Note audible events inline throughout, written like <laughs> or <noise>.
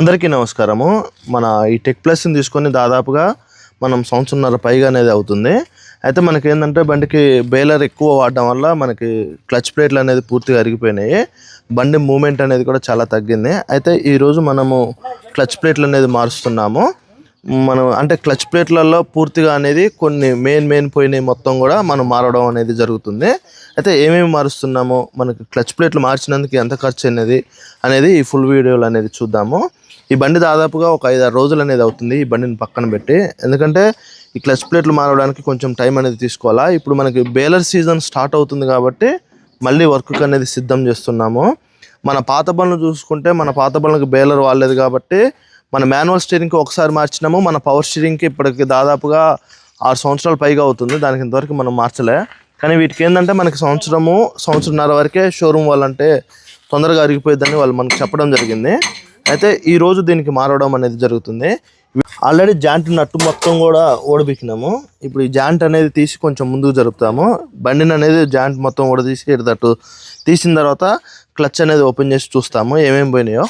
అందరికీ నమస్కారము. మన ఈ టెక్ ప్లస్ని తీసుకొని దాదాపుగా మనం సంవత్సరంన్నర పైగా అనేది అవుతుంది. అయితే మనకి ఏంటంటే బండికి బేలర్ ఎక్కువ వాడడం వల్ల మనకి క్లచ్ ప్లేట్లు అనేది పూర్తిగా అరిగిపోయినాయి. బండి మూమెంట్ అనేది కూడా చాలా తగ్గింది. అయితే ఈరోజు మనము క్లచ్ ప్లేట్లు అనేది మారుస్తున్నాము. మనం అంటే క్లచ్ ప్లేట్లలో పూర్తిగా అనేది కొన్ని మెయిన్ మెయిన్ పోయినాయి మొత్తం కూడా మనం మారడం అనేది జరుగుతుంది. అయితే ఏమేమి మారుస్తున్నాము మనకి క్లచ్ ప్లేట్లు మార్చినందుకు ఎంత ఖర్చు అనేది అనేది ఈ ఫుల్ వీడియోలు అనేది చూద్దాము. ఈ బండి దాదాపుగా ఒక ఐదు ఆరు రోజులు అనేది అవుతుంది ఈ బండిని పక్కన పెట్టి. ఎందుకంటే ఈ క్లచ్ ప్లేట్లు మారడానికి కొంచెం టైం అనేది తీసుకోవాలా. ఇప్పుడు మనకి బేలర్ సీజన్ స్టార్ట్ అవుతుంది కాబట్టి మళ్ళీ వర్క్ అనేది సిద్ధం చేస్తున్నాము. మన పాత బండ్లు చూసుకుంటే మన పాత బండ్లకు బేలర్ వాడలేదు కాబట్టి మన మాన్యువల్ స్టీరింగ్కి ఒకసారి మార్చినాము. మన పవర్ స్టీరింగ్కి ఇప్పటికి దాదాపుగా ఆరు సంవత్సరాలు పైగా అవుతుంది. దానికి ఇంతవరకు మనం మార్చలే. కానీ వీటికి ఏంటంటే మనకి సంవత్సరము సంవత్సరంన్నర వరకే షోరూమ్ వాళ్ళంటే తొందరగా అరిగిపోయిందని వాళ్ళు మనకు చెప్పడం జరిగింది. అయితే ఈ రోజు దీనికి మారడం అనేది జరుగుతుంది. ఆల్రెడీ జాంట్ నట్టు మొత్తం కూడా ఓడబిక్కినాము ఇప్పుడు ఈ జాంట్ అనేది తీసి కొంచెం ముందుకు జరుపుతాము. బండిని అనేది జాంట్ మొత్తం ఓడదీసి ఎడతట్టు తీసిన తర్వాత క్లచ్ అనేది ఓపెన్ చేసి చూస్తాము. ఏమేమి పోయినాయో.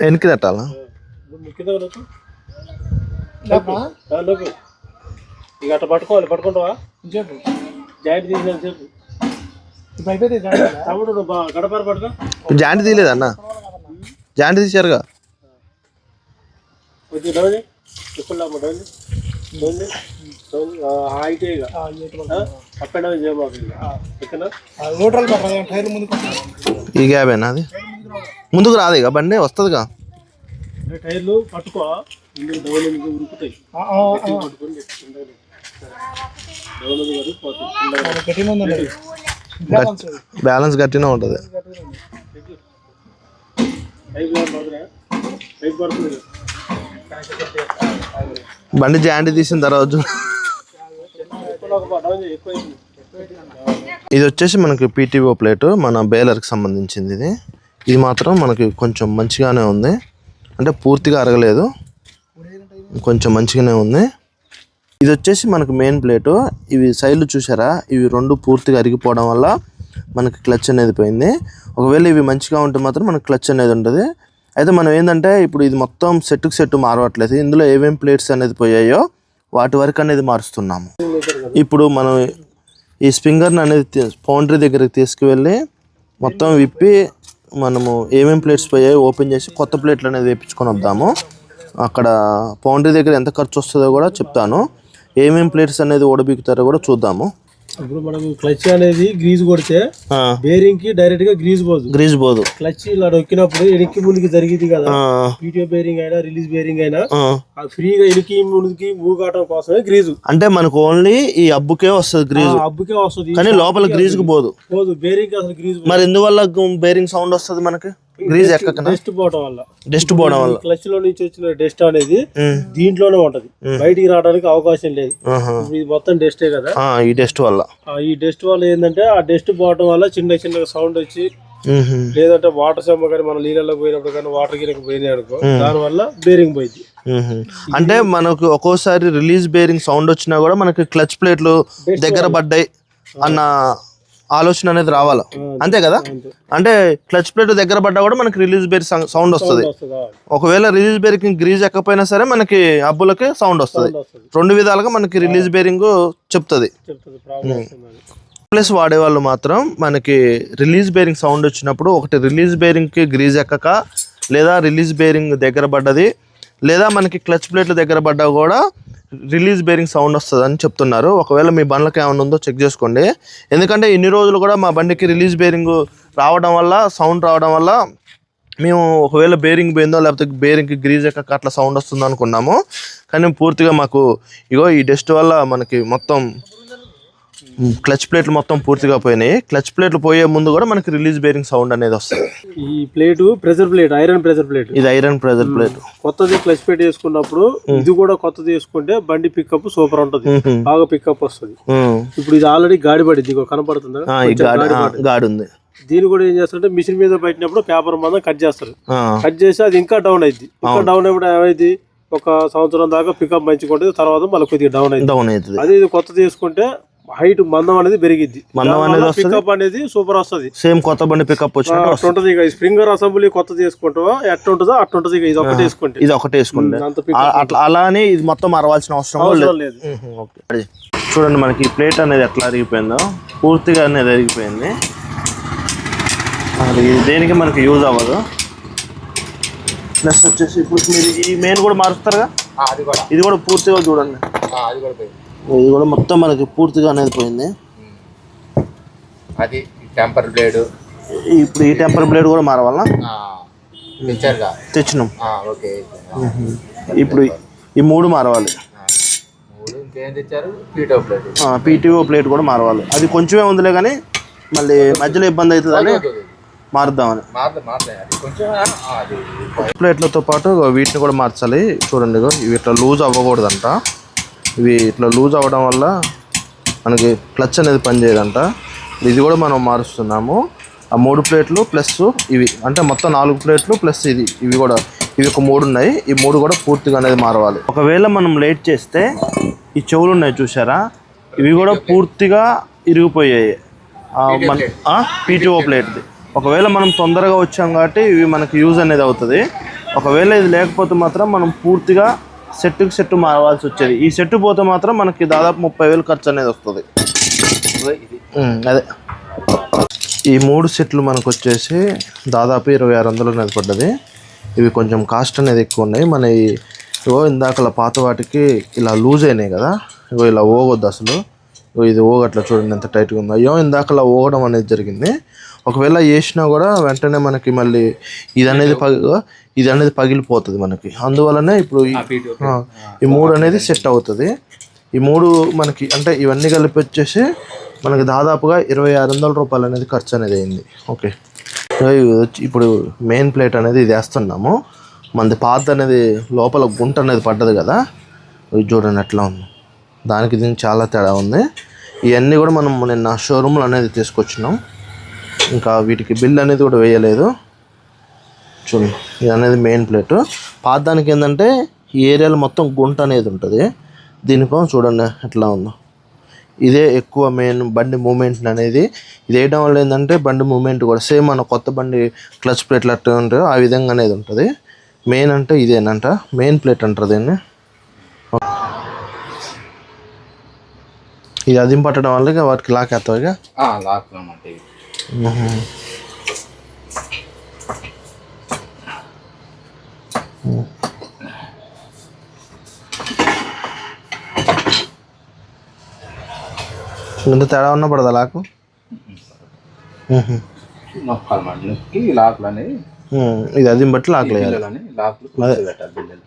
వెనక్కి తట్టాలా? ఇక అట్లా పట్టుకోవాలి పట్టుకుంటావా? చెప్పు జాయింట్ తీసిన చెప్పు. తమ్ముడు బా- గడపర పట్టుకో. జాయింట్ జాయింట్ తీశారుగా? కొంచెం డౌన్ ఇప్పుడు డౌన్ డౌన్ హైట్ ఇక. అప్ అండ్ డౌన్ చేయబాకు ఇక. ఓకేనా? న్యూట్రల్ పట్టదు టైర్ ముందుకు ఈ గ్యాబేనా అది? ముందుకు రాదు ఇక బండి వస్తుందిగా. టైర్లు పట్టుకో. బ్యాలెన్స్ గట్టినే ఉంటుంది. బండి జాయింట్ తీసిన తర్వాత ఇది వచ్చేసి మనకి పీటీఓ ప్లేట్ మన బేలర్కి సంబంధించింది ఇది. ఇది మాత్రం మనకి కొంచెం మంచిగానే ఉంది. అంటే పూర్తిగా అరగలేదు. కొంచెం మంచిగానే ఉంది. ఇది వచ్చేసి మనకు మెయిన్ ప్లేటు. ఇవి సైడ్లు చూసారా ఇవి రెండు పూర్తిగా అరిగిపోవడం వల్ల మనకి క్లచ్ అనేది పోయింది. ఒకవేళ ఇవి మంచిగా ఉంటే మాత్రం మనకు క్లచ్ అనేది ఉంటుంది అయితే మనం ఏంటంటే ఇప్పుడు ఇది మొత్తం సెట్కు సెట్ మారవట్లేదు ఇందులో ఏమేమి ప్లేట్స్ అనేది పోయాయో వాటి వరకు అనేది మారుస్తున్నాము. ఇప్పుడు మనం ఈ స్ప్రింగర్ని అనేది పౌండరీ దగ్గరికి తీసుకువెళ్ళి మొత్తం విప్పి మనము ఏమేమి ప్లేట్స్ పోయాయో ఓపెన్ చేసి కొత్త ప్లేట్లు అనేది వేయించుకొని వద్దాము. అక్కడ పౌండరీ దగ్గర ఎంత ఖర్చు వస్తుందో కూడా చెప్తాను. ఏమేమి ప్లేట్స్ అనేది ఓడబిక్కుతారో కూడా చూద్దాము. ఇప్పుడు మనకు క్లచ్ అనేది గ్రీజ్ కొడితే బేరింగ్కి డైరెక్ట్గా గ్రీజ్ పోదు. గ్రీజ్ పోదు. క్లచ్ ఇలా నొక్కినప్పుడు ఎనికి ముందుకి జరిగింది కదా. పీటీఓ బేరింగ్ అయినా రిలీజ్ బేరింగ్ అయినా ఫ్రీగా ఎనికి ముందుకి మూవ్ కావడం కోసమే గ్రీజు. అంటే మనకు ఓన్లీ ఈ అబ్బుకే వస్తుంది గ్రీజ్. అబ్బుకే వస్తుంది. కానీ లోపల గ్రీజ్కి పోదు. పోదు. బేరింగ్ అసలు గ్రీజ్ మరి ఎందువల్ల బేరింగ్ సౌండ్ వస్తుంది మనకి? గ్రీజ్ ఎక్కకనా? డస్ట్ పోవడం వల్ల. డస్ట్ పోవడం వల్ల. క్లచ్లో నుంచి వచ్చిన డస్ట్ అనేది ఉమ్, దీంట్లోనే ఉంటది. బయటికి రావడానికి అవకాశం లేదు. ఇది మొత్తం డస్టే కదా? ఆ, ఈ డస్ట్ వల్ల. ఆ ఈ డస్ట్ వల్ల ఏంటంటే ఆ డస్ట్ పోవడం వల్ల చిన్న చిన్న సౌండ్ వచ్చి. లేదంటే వాటర్ సెమ్మ కానీ మన నీళ్ళలో పోయినప్పుడు కానీ వాటర్ గిరకు పోయినాయి అనుకో దాని వల్ల బేరింగ్ పోయింది. అంటే మనకు ఒక్కోసారి రిలీజ్ బేరింగ్ సౌండ్ వచ్చినా కూడా మనకి క్లచ్ ప్లేట్లు దగ్గర పడ్డాయి అన్న ఆలోచన అనేది రావాలి? అంతే కదా? అంటే క్లచ్ ప్లేట్ దగ్గర పడ్డా కూడా మనకి రిలీజ్ బేర్ సౌండ్ వస్తుంది. ఒకవేళ రిలీజ్ బేరింగ్ గ్రీజ్ ఎక్కపోయినా సరే మనకి అబ్బులకి సౌండ్ వస్తుంది. రెండు విధాలుగా మనకి రిలీజ్ బేరింగ్ చెప్తుంది. ప్లస్ వాడేవాళ్ళు మాత్రం మనకి రిలీజ్ బేరింగ్ సౌండ్ వచ్చినప్పుడు ఒకటి రిలీజ్ బేరింగ్కి గ్రీజ్ ఎక్కక లేదా రిలీజ్ బేరింగ్ దగ్గర పడ్డది లేదా మనకి క్లచ్ ప్లేట్ల దగ్గర పడ్డా కూడా రిలీజ్ బేరింగ్ సౌండ్ వస్తుంది అని చెప్తున్నారు. ఒకవేళ మీ బండ్లకి ఏమైనా ఉందో చెక్ చేసుకోండి. ఎందుకంటే ఇన్ని రోజులు కూడా మా బండికి రిలీజ్ బేరింగ్ రావడం వల్ల సౌండ్ రావడం వల్ల మేము ఒకవేళ బేరింగ్ పోయిందో లేకపోతే బేరింగ్కి గ్రీజ్ ఎక్కక అట్లా సౌండ్ వస్తుంది అనుకున్నాము కానీ పూర్తిగా మాకు ఇగో ఈ డస్ట్ వల్ల మనకి మొత్తం క్లచ్ ప్లేట్లు మొత్తం పూర్తిగా పోయినాయి. క్లచ్ ప్లేట్లు పోయే ముందు కూడా మనకి రిలీజ్ బేరింగ్ సౌండ్ అనేది వస్తుంది. ఈ plate pressure plate iron pressure plate. ఇది ఐరన్ ప్రెజర్ ప్లేట్. కొత్తది క్లచ్ ప్లేట్ వేసుకున్నప్పుడు ఇది కూడా కొత్తది వేసుకుంటే బండి పికప్ సూపర్ ఉంటది. బాగా పికప్ వస్తుంది. ఇప్పుడు ఇది ఆల్రెడీ గాడి పడింది కనపడుతుందా? గాడి ఉంది. దీన్ని కూడా ఏం చేస్తారంటే మిషన్ మీద పెట్టినప్పుడు పేపర్ మందం కట్ చేస్తారు. కట్ చేసి అది ఇంకా డౌన్ అయింది ఇంకా డౌన్ అయినప్పుడు ఏమైంది ఒక సంవత్సరం దాకా పికప్ మంచిగా ఉంటుంది తర్వాత మళ్ళీ కొద్దిగా డౌన్ అయింది డౌన్ అవుతుంది అదే ఇది కొత్త తీసుకుంటే హైట్ మందం అనేది పెరిగిద్ది. మందం అనేది వస్తది. పికప్ అనేది సూపర్ వస్తుంది. సేమ్ కొత్త బండి పికప్ వచ్చినట్టు వస్తుంది. అట్లా ఇక. స్ప్రింగర్ అసెంబుల్ కొత్త తీసుకుంటావా ఎట్లా ఉంటుందో అట్లా ఉంటుంది ఇక. ఇది ఒకటి తీసుకుంటే ఇది ఒకటి వేసుకుంటే. ఆ- అట్లా అలా అని ఇది మొత్తం మరవాల్సిన అవసరం లేదు అవసరం లేదు. మ్మ్, ఓకే. అది చూడండి మనకి ఈ ప్లేట్ అనేది ఎట్లా అరిగిపోయిందో. పూర్తిగా అనేది అరిగిపోయింది. అది దేనికి మనకి యూజ్ అవ్వదు. ప్లస్ వచ్చేసి ఇప్పుడు మీరు ఈ మెయిన్ కూడా మారుస్తారుగా? అది కూడా. ఇది కూడా పూర్తిగా చూడండి. అది కూడా ఇది కూడా మొత్తం మనకి పూర్తిగా అనేది పోయింది. అది టెంపర్ బ్లేడ్ ఇప్పుడు ఈ టెంపర్ బ్లేడ్ కూడా మారవాలా? తెచ్చినాం. ఓకే. ఇప్పుడు ఈ మూడు మారవాలి. పీటీఓ ప్లేట్ కూడా మారవాలి. అది కొంచెమే ఉందిలే కానీ మళ్ళీ మధ్యలో ఇబ్బంది అవుతుందని మారుద్దామని. ప్లేట్లతో పాటు వీటిని కూడా మార్చాలి. చూడండి ఇట్లా లూజ్ అవ్వకూడదంట. ఇవి ఇట్లా లూజ్ అవ్వడం వల్ల మనకి క్లచ్ అనేది పనిచేయదంట ఇది కూడా మనం మారుస్తున్నాము. ఆ మూడు ప్లేట్లు ప్లస్ ఇవి అంటే మొత్తం నాలుగు ప్లేట్లు ప్లస్ ఇది ఇవి కూడా. ఇవి ఒక మూడు ఉన్నాయి. ఈ మూడు కూడా పూర్తిగా అనేది మారవాలి. ఒకవేళ మనం లేట్ చేస్తే ఈ చెవులు ఉన్నాయి చూసారా ఇవి కూడా పూర్తిగా ఇరిగిపోయాయి. మన పీటీఓ ప్లేట్ది. ఒకవేళ మనం తొందరగా వచ్చాం కాబట్టి ఇవి మనకి యూజ్ అనేది అవుతుంది. ఒకవేళ ఇది లేకపోతే మాత్రం మనం పూర్తిగా సెట్కి సెట్ మారవాల్సి వచ్చేది. ఈ సెట్ పోతే మాత్రం మనకి దాదాపు ముప్పై వేలు ఖర్చు అనేది వస్తుంది. అదే ఈ మూడు సెట్లు మనకు వచ్చేసి దాదాపు ఇరవై ఆరు వందలు అనేది పడ్డది. ఇవి కొంచెం కాస్ట్ అనేది ఎక్కువ ఉన్నాయి. మన ఈ ఇగో ఇందాకల పాత వాటికి ఇలా లూజ్ అయినాయి కదా. ఇగో ఇలా ఓగొద్దు అసలు. ఇది ఓగట్లా చూడండి ఎంత టైట్గా ఉందో. అయ్యో ఇందాకలా ఓగడం అనేది జరిగింది. ఒకవేళ వేసినా కూడా వెంటనే మనకి మళ్ళీ ఇది అనేది పగి ఇది అనేది పగిలిపోతుంది మనకి. అందువలనే ఇప్పుడు ఈ- మూడు అనేది సెట్ అవుతుంది. ఈ మూడు మనకి అంటే ఇవన్నీ కలిపి వచ్చేసి మనకి దాదాపుగా ఇరవై ఆరు వందల రూపాయలు అనేది ఖర్చు అనేది అయింది. ఓకే. ఇప్పుడు మెయిన్ ప్లేట్ అనేది ఇది వేస్తున్నాము. మనది పాత అనేది లోపల గుంట అనేది పడ్డది కదా. ఇది చూడండి ఎట్లా ఉంది. దానికి దీనికి చాలా తేడా ఉంది. ఇవన్నీ కూడా మనం నిన్న షోరూమ్లో అనేది తీసుకొచ్చినాం. ఇంకా వీటికి బిల్ అనేది కూడా వేయలేదు. చూడండి ఇది అనేది మెయిన్ ప్లేట్ పాతానికి ఏంటంటే ఈ ఏరియాలో మొత్తం గుంట అనేది ఉంటుంది. దీనికోసం చూడండి ఎట్లా ఉందో. ఇదే ఎక్కువ మెయిన్ బండి మూమెంట్ అనేది. ఇది వేయడం వల్ల ఏంటంటే బండి మూమెంట్ కూడా సేమ్ మన కొత్త బండి క్లచ్ ప్లేట్లు అట్లా ఉంటాయో ఆ విధంగా అనేది ఉంటుంది. మెయిన్ అంటే ఇదేనంట. మెయిన్ ప్లేట్ అంటారు దీన్ని. ఇది అదింపట్టడం వల్ల ఇక వాటికి లాక్ ఇక? లాక్ ఇంత తేడా ఉన్నా పడదా లాకు. నొక్కాలి లాక్లు. ఇది అదిం బట్టి లాక్ వేయాలి. లాక్లు పెట్టాలి బిల్లలు.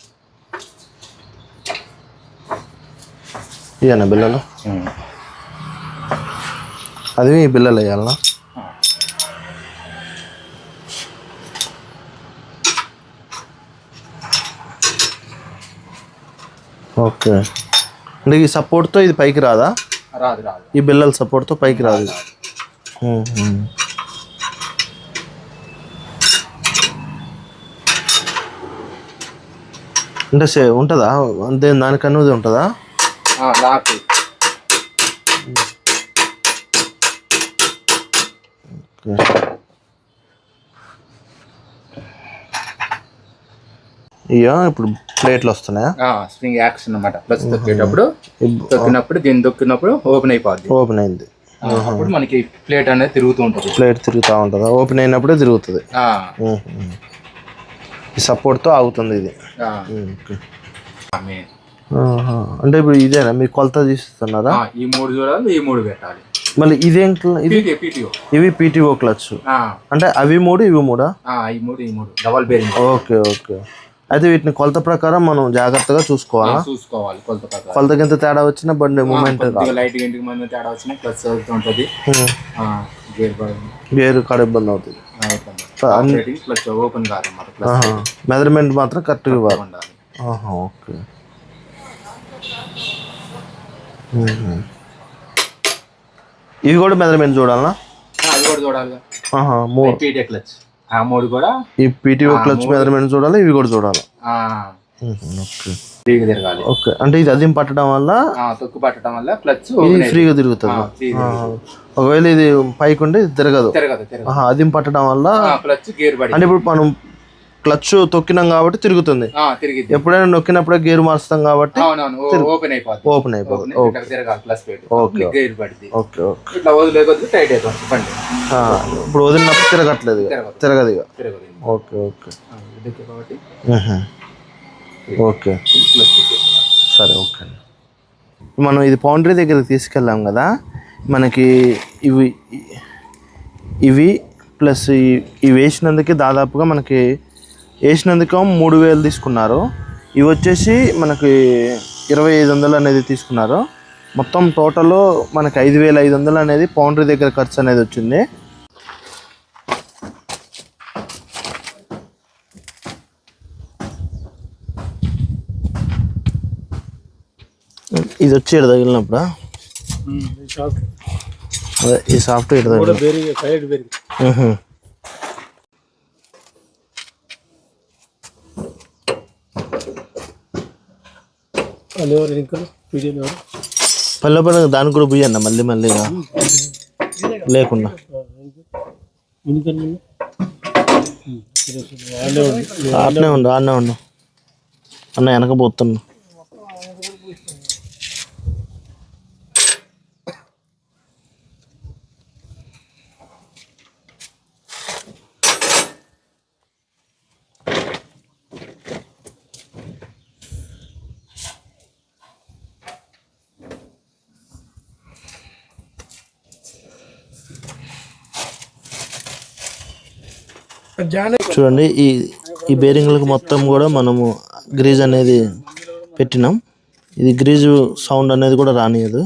ఇవన్న బిల్లలు? అది బిల్లలు వేయాలనా ఓకే. అంటే ఈ సపోర్ట్తో ఇది పైకి రాదా? రాదు రాదు. ఈ బిల్లల సపోర్ట్తో పైకి రాదు. ఇది. అంటే సే ఉంటుందా? అంతే దానికన్నది ఉంటుందా? లాక్ ఇయ్యో ఇప్పుడు ప్లేట్లు వస్తున్నాయా? స్ప్రింగ్ యాక్షన్ అనమాట ప్లస్ తొక్కేటప్పుడు తొక్కినప్పుడు దీన్ని తొక్కినప్పుడు ఓపెన్ అయిపోద్ది. ఓపెన్ అయింది. అప్పుడు మనకి ప్లేట్ అనేది తిరుగుతూ ఉంటుంది. ప్లేట్ తిరుగుతూ ఉంటుందా? ఓపెన్ అయినప్పుడే తిరుగుతుంది. ఈ సపోర్ట్తో ఆగుతుంది ఇది. అంటే ఇప్పుడు ఇదేనా? మీరు కొలత తీస్తున్నారా? ఈ మూడు చూడాలి ఈ మూడు పెట్టాలి. మళ్ళీ ఇదేం ఇవి పీటీఓ క్లచ్ అంటే అవి మూడు ఇవి మూడా? ఈ మూడు ఈ మూడు. Double bearing okay okay. అయితే వీటిని కొలత ప్రకారం మనం జాగ్రత్తగా చూసుకోవాలా? చూసుకోవాలి కొలత ప్రకారం. కొలత కింద తేడా వచ్చిన బండి మూమెంట్ లైట్ ఇంటికి మంది తేడా వచ్చినా ప్లస్ అవుతుంటది గేర్ గేర్ కాడ ఇబ్బంది అవుతుంది. ప్లస్ ఓపెన్ మెజర్మెంట్ మాత్రం కరెక్ట్గా ఇవ్వాలి. ఓకే. ఇవి కూడా మెజర్మెంట్ చూడాలా ఆ, అది కూడా చూడాలి క్లచ్ ఆ మూడు కూడా ఈ పీటీఓ క్లచ్ మెజర్మెంట్ చూడాలి ఇవి కూడా చూడాలి. ఓకే. ఫ్రీగా తిరగాలి. ఓకే. అంటే ఇది అదిం పట్టడం వల్ల తొక్కు పట్టడం వల్ల క్లచ్ ఇది ఫ్రీగా తిరుగుతుంది. ఒకవేళ ఇది పైకి ఇది తిరగదు. తిరగదు అదిం పట్టడం వల్ల క్లచ్ గేర్ అంటే ఇప్పుడు మనం క్లచ్ తొక్కినాం కాబట్టి తిరుగుతుంది. ఎప్పుడైనా నొక్కినప్పుడే గేర్ మారుస్తాం కాబట్టి ఓపెన్ అయిపోద్ది. ఓపెన్ అయిపోతుంది ఓకే. ఓకే. ఓకే ఇట్లా వదిలే టైట్ అయిపోతుంది ఇప్పుడు వదిలినప్పుడు తిరగట్లేదు తిరగదు. ఇక. Okay okay. ఓకే. సరే ఓకే. మనం ఇది పౌండరీ దగ్గరికి తీసుకెళ్ళాం కదా. మనకి ఇవి ఇవి ప్లస్ ఇవి వేసినందుకే దాదాపుగా మనకి వేసినందుకు మూడు వేలు తీసుకున్నారు. ఇవి వచ్చేసి మనకి ఇరవై ఐదు వందలు అనేది తీసుకున్నారు. మొత్తం టోటల్ మనకి ఐదు వేల ఐదు వందలు అనేది పౌండరీ దగ్గర ఖర్చు అనేది వచ్చింది. ఇది వచ్చి ఇక్కడ తగిలినప్పుడు? అదే ఈ సాఫ్ట్వేర్ కూడా తగిలిన బేరింగ్ సైడ్ బేరింగ్ మ్హూ. అది ఎవరు ఇంకా పీడిఎం ఎవరు? పల్లె పల్లె దానికి కూడా పోయన్న మళ్ళీ మళ్ళీగా లేకుండా ఆడనే ఉండు ఆడనే ఉండు. అన్న వెనక చూడండి ఈ ఈ బేరింగ్లకు మొత్తం కూడా మనము గ్రీజ్ అనేది పెట్టినాం. ఇది గ్రీజు సౌండ్ అనేది కూడా రానియదు.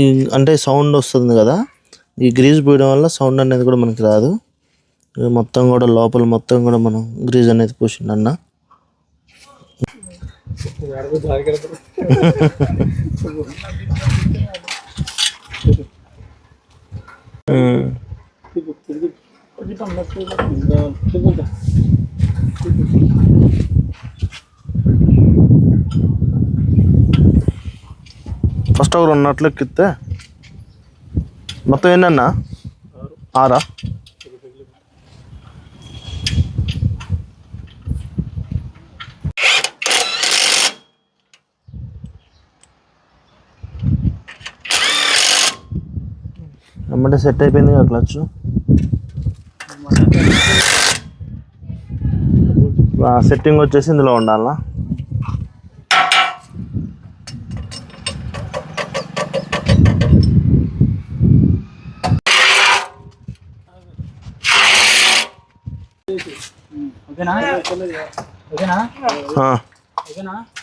ఈ అంటే సౌండ్ వస్తుంది కదా ఈ గ్రీజ్ పోయడం వల్ల సౌండ్ అనేది కూడా మనకి రాదు. ఇది మొత్తం కూడా లోపల మొత్తం కూడా మనం గ్రీజ్ అనేది పూసిండన్న. అడుగు <laughs> జాగ్రత్త ఉమ్. తిరుగు ఫస్ట్ అవర్ ఉన్నట్లు ఎక్కితే మొత్తం ఏంటన్నా ఆరా ఎమ్మటే సెట్ అయిపోయింది కదా క్లచ్ సెట్టింగ్ వచ్చేసి ఇందులో ఉండాలా.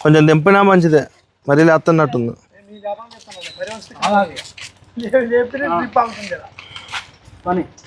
కొంచెం దింపినా మంచిదే. మరీ లేస్తున్నట్టుంది టైర్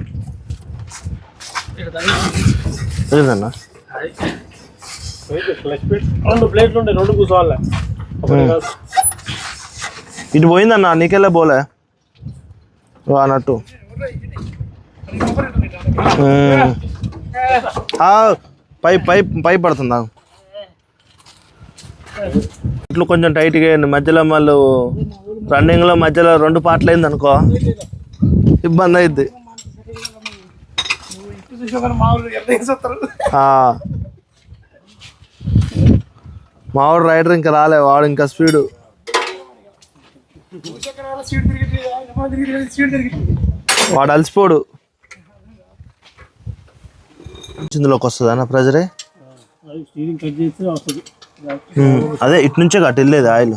లేదన్నా రెండు ప్లేట్లు రెండు కూర్చోవాలి. ఇటు పోయిందన్న నీకెళ్ళే పోలే? అన్నట్టు. పై పై పై పడుతుందా? ఇట్లు కొంచెం టైట్గా వేయండి. మధ్యలో మళ్ళీ రన్నింగ్లో మధ్యలో రెండు పాటలు అయింది అనుకో ఇబ్బంది అయింది మావాడు రైడర్ ఇంకా రాలే వాడు ఇంకా స్పీడు. వాడు అలసిపోడు. ఇందులోకి వస్తుంది అన్న ప్రెజరే అది స్టీరింగ్ కట్ చేస్తే వస్తుంది. ఉమ్, అదే ఇటు నుంచే అటు వెళ్ళేది ఆయిల్.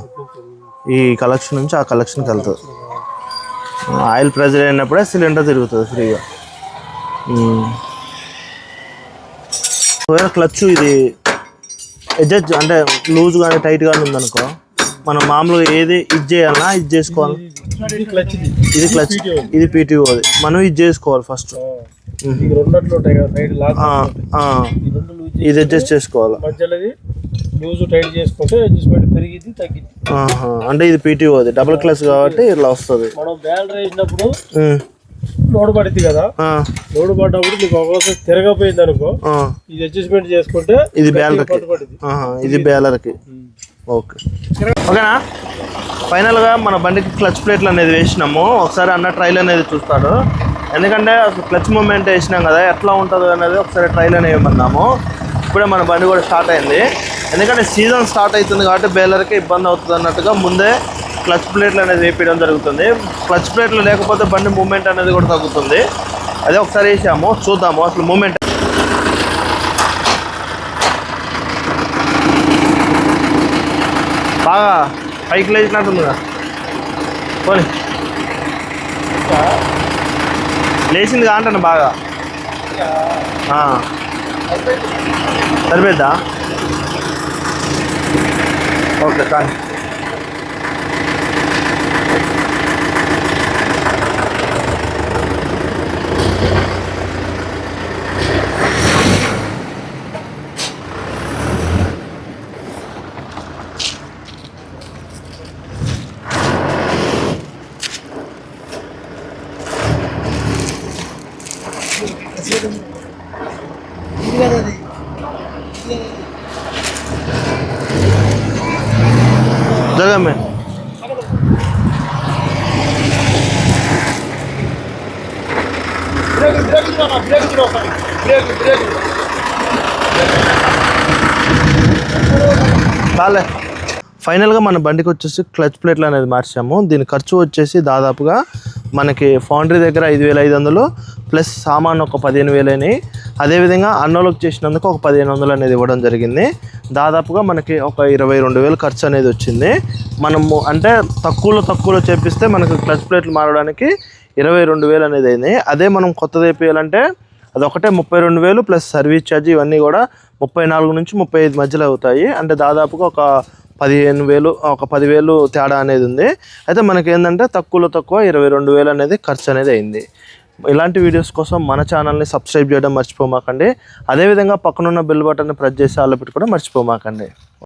ఈ కలెక్షన్ నుంచి ఆ కలెక్షన్కి వెళ్తుంది. ఆయిల్ ప్రెజర్ అయినప్పుడే సిలిండర్ తిరుగుతుంది ఫ్రీగా ఒకవేళ క్లచ్ ఇది ఎడ్జెస్ అంటే లూజ్ కానీ టైట్ కానీ ఉందనుకో మనం మామూలుగా ఏది ఇది చేయాలన్నా ఇది చేసుకోవాలి. ఇది క్లచ్ ఇది. పీటీఓ అది. మనం ఇది చేసుకోవాలి ఫస్ట్ ఇది అడ్జస్ట్ చేసుకోవాలి. అంటే ఇది పీటీఓ అది. డబుల్ క్లచ్ కాబట్టి ఇలా వస్తుంది. మనం బ్యాలర్ వేసినప్పుడు లోడ్ పడింది కదా. లోడ్ పడ్డప్పుడు నీకు ఒకసారి తిరగపోయింది అనుకో ఇది అడ్జస్ట్మెంట్ చేసుకుంటే ఇది పడింది ఇది బేలర్కి ఓకే. ఓకేనా? ఫైనల్గా మన బండికి క్లచ్ ప్లేట్లు అనేది వేసినాము. ఒకసారి అన్న ట్రైల్ అనేది చూస్తాడు. ఎందుకంటే అసలు క్లచ్ మూమెంట్ వేసినాం కదా ఎట్లా ఉంటుందో అనేది ఒకసారి ట్రైల్ అనేది వేయమన్నాము ఇప్పుడే మన బండి కూడా స్టార్ట్ అయింది. ఎందుకంటే సీజన్ స్టార్ట్ అవుతుంది కాబట్టి బేలర్కి ఇబ్బంది అవుతుంది అన్నట్టుగా ముందే క్లచ్ ప్లేట్లు అనేది వేపించడం జరుగుతుంది. క్లచ్ ప్లేట్లు లేకపోతే బండి మూమెంట్ అనేది కూడా తగ్గుతుంది. అదే ఒకసారి వేసాము చూద్దాము అసలు మూమెంట్. బాగా పైకి లేచినట్టుందిగా. పోనీ. లేచింది అంటాను బాగా. సరిపోద్దా ఓకే కానీ జగమ్మే బ్రేక్ బ్రేక్ చాలే ఫైనల్గా మన బండికి వచ్చేసి క్లచ్ ప్లేట్లు అనేది మార్చాము. దీని ఖర్చు వచ్చేసి దాదాపుగా మనకి ఫౌండరీ దగ్గర ఐదు వేల ఐదు వందలు ప్లస్ సామాన్ ఒక పదిహేను వేలని అదేవిధంగా అన్నోలకు చేసినందుకు ఒక పదిహేను వందలు అనేది ఇవ్వడం జరిగింది. దాదాపుగా మనకి ఒక ఇరవై రెండు వేలు ఖర్చు అనేది వచ్చింది. మనము అంటే తక్కువలో తక్కువలో చేపిస్తే మనకు క్లచ్ ప్లేట్లు మారడానికి ఇరవై రెండు వేలు అనేది అయింది. అదే మనం కొత్తది వేయాలంటే అది ఒకటే ముప్పై రెండు వేలు ప్లస్ సర్వీస్ ఛార్జ్ ఇవన్నీ కూడా ముప్పై నాలుగు నుంచి ముప్పై ఐదు మధ్యలో అవుతాయి. అంటే దాదాపుగా ఒక పదిహేను వేలు ఒక పదివేలు తేడా అనేది ఉంది. అయితే మనకి ఏంటంటే తక్కువలో తక్కువ ఇరవై రెండు వేలు అనేది ఖర్చు అనేది అయింది. ఇలాంటి వీడియోస్ కోసం మన ఛానల్ని సబ్స్క్రైబ్ చేయడం మర్చిపోమాకండి. అదేవిధంగా పక్కనున్న బెల్ బటన్ని ప్రెస్ చేసి ఆలో పెట్టుకోవడం మర్చిపోమాకండి.